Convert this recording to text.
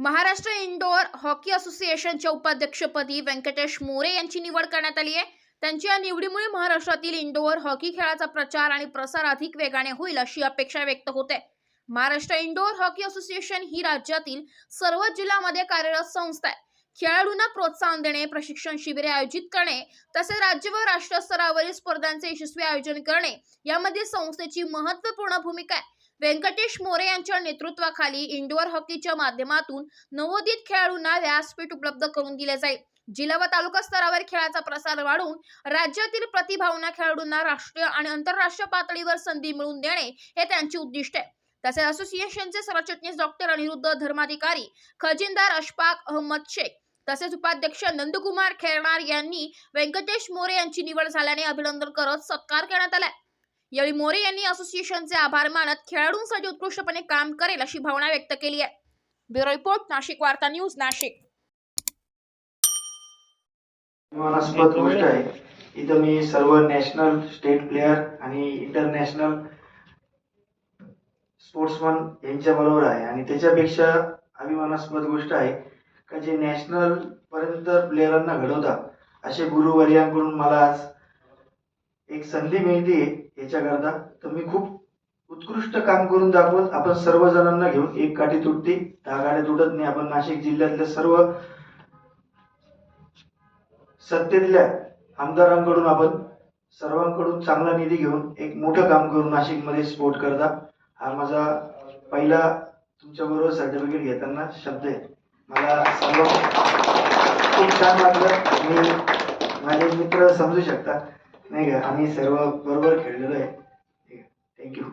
Maharashtra indoor hockey असोसिएशनच्या उपाध्यक्षपदी व्यंकटेश मोरे यांची निवड करण्यात आली आहे. त्यांच्या या निवडीमुळे महाराष्ट्रातील इंडोर हॉकी खेळाचा प्रचार आणि प्रसार अधिक वेगाने होईल अशी अपेक्षा व्यक्त होते. महाराष्ट्र इंडोर हॉकी असोसिएशन ही राज्यातील सर्व जिल्ह्यामध्ये कार्यरत संस्था आहे. खेळाडूंना प्रोत्साहन देणे प्रशिक्षण शिबिरे आयोजित करणे तसेच राज्य व राष्ट्रीय स्तरावरील स्पर्धांचे यशस्वी आयोजन करणे यामध्ये संस्थेची महत्त्वपूर्ण भूमिका आहे. व्यंकटेश मोरे यांच्या नेतृत्वाखाली इंडोअर हॉकीच्या माध्यमातून नवोदित खेळाडूंना व्यासपीठ उपलब्ध करून दिले जाईल. जिल्हा व तालुका स्तरावर खेळाचा प्रसार वाढवून राज्यातील प्रतिभावना खेळाडूंना राष्ट्रीय आणि आंतरराष्ट्रीय पातळीवर संधी मिळवून देणे हे त्यांचे उद्दिष्ट आहे. तसेच असोसिएशनचे सरचिटणीस डॉक्टर अनिरुद्ध धर्माधिकारी खजिनदार अशफाक अहमद शेख तसेच उपाध्यक्ष नंदकुमार खेरणार यांनी व्यंकटेश मोरे यांची निवड झाल्याने अभिनंदन करत सत्कार करण्यात आलाय यावेळी मोरे यांनी असोसिएशनचे आभार मानत खेळाडूंसाठी उत्कृष्टपणे काम करेल अशी भावना व्यक्त केली आहे. ब्युरो रिपोर्ट नाशिक वार्ता न्यूज नाशिक. अभिमानास्पद गोष्ट आहे. इथं मी सर्व नॅशनल स्टेट प्लेयर आणि इंटरनॅशनल स्पोर्ट्समन यांच्या बरोबर आहे आणि त्याच्यापेक्षा अभिमानास्पद गोष्ट आहे का जे नॅशनल पर्यंत प्लेयरांना घडवतात. असे गुरुवर्यांकडून मला आज एक संधी मिळते. याच्याकरता तुम्ही खूप उत्कृष्ट काम करून दाखवत आपण सर्व जणांना घेऊन एक काठी तुटते दहा गाड्या तुटत नाही आपण नाशिक जिल्ह्यातल्या सर्व सत्तेतल्या आमदारांकडून आपण सर्वांकडून चांगला निधी घेऊन एक मोठं काम करून नाशिकमध्ये स्पोर्ट करता. हा माझा पहिला तुमच्या बरोबर सर्टिफिकेट घेताना शब्द आहे. मला सर्व खूप छान वाटलं. मी माझे मित्र समजू शकता. नाही का? आम्ही सर्व बरोबर खेळलेलो आहे. थँक्यू